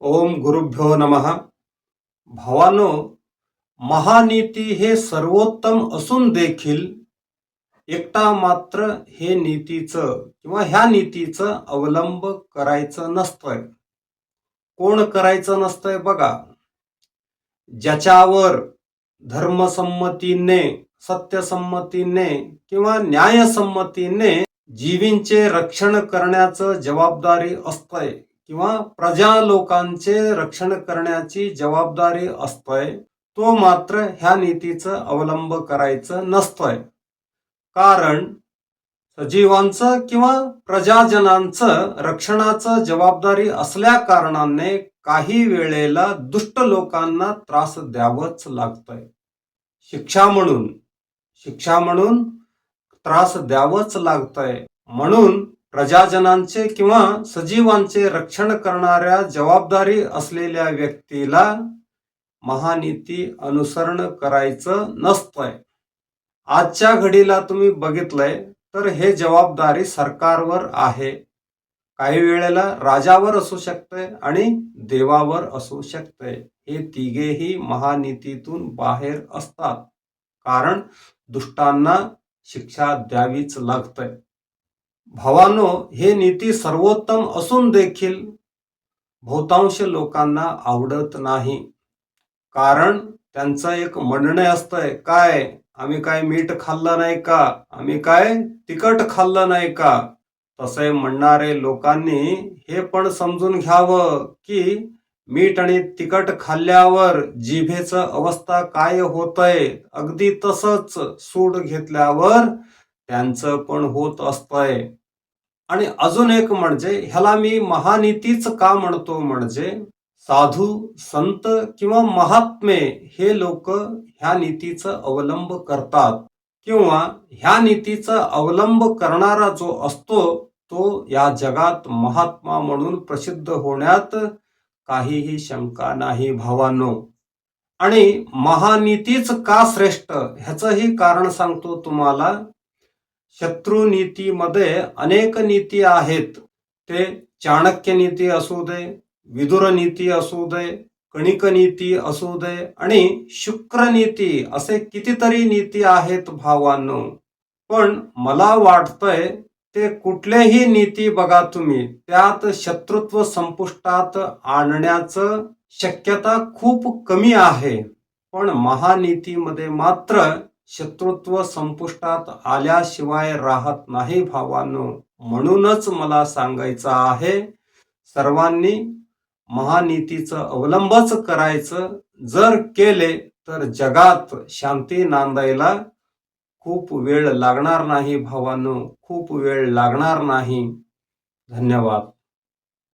ओम गुरुभ्यो नमः. भावानो महानीती हे सर्वोत्तम असून देखील एकटा मात्र हे नीतीचं किंवा ह्या नीतीचं अवलंब करायचं नसतंय. कोण करायचं नसतंय बघा. ज्याच्यावर धर्मसंमतीने सत्यसंमतीने किंवा न्यायसंमतीने जीवींचे रक्षण करण्याचं जबाबदारी असतंय. किंवा प्रजा लोकांचे रक्षण करण्याची जबाबदारी असतोय तो मात्र ह्या नीतीचं अवलंब करायचं नसतोय. कारण सजीवांचं किंवा प्रजाजनांचं रक्षणाचं जबाबदारी असल्या कारणाने काही वेळेला दुष्ट लोकांना त्रास द्यावंच लागतोय. शिक्षा म्हणून शिक्षा म्हणून त्रास द्यावंच लागतंय. म्हणून प्रजाजनांचे किंवा सजीवांचे रक्षण करणाऱ्या जबाबदारी असलेल्या व्यक्तीला महानीती अनुसरण करायचं नसतंय. आजच्या घडीला तुम्ही बघितलंय तर हे जबाबदारी सरकारवर आहे. काही वेळेला राजावर असू शकते आणि देवावर असू शकते हे तिघेही महानीतीतून बाहेर असतात. कारण दुष्टांना शिक्षा द्यावीच लागते भावानो हे नीती सर्वोत्तम असून देखील बहुतांश लोकांना आवडत नाही. कारण त्यांचं एक म्हणणं असतंय काय? आम्ही काय मीठ खाल्लं नाही का? आम्ही काय तिखट खाल्लं नाही का? तसे म्हणणारे लोकांनी हे पण समजून घ्यावं की मीठ आणि तिखट खाल्ल्यावर जिभेचं अवस्था काय होतंय? अगदी तसंच सूड घेतल्यावर त्यांचं पण होत असतंय. आणि अजून एक म्हणजे ह्याला मी महानीतीच का म्हणतो म्हणजे साधू संत किंवा महात्मे हे लोक ह्या नीतीचा अवलंब करतात. किंवा ह्या नीतीचा अवलंब करणारा जो असतो तो या जगात महात्मा म्हणून प्रसिद्ध होण्यात काहीही शंका नाही भावानो. आणि महानीतीच का श्रेष्ठ? ह्याचंही कारण सांगतो तुम्हाला. शत्रू नीतीमध्ये अनेक नीती आहेत. ते चाणक्य नीती असू दे विदुर नीती असू दे कणिक नीती असू दे आणि शुक्र नीती असे कितीतरी नीती आहेत भावांनो. पण मला वाटतंय ते कुठलेही नीती बघा तुम्ही त्यात शत्रुत्व संपुष्टात आणण्याचं शक्यता खूप कमी आहे. पण महानीतीमध्ये मात्र शत्रुत्व संपुष्टात आल्याशिवाय राहत नाही भावानो. म्हणूनच मला सांगायचं आहे सर्वांनी महानीतीचं अवलंबच करायचं. जर केले तर जगात शांती नांदायला खूप वेळ लागणार नाही भावानो. खूप वेळ लागणार नाही. धन्यवाद.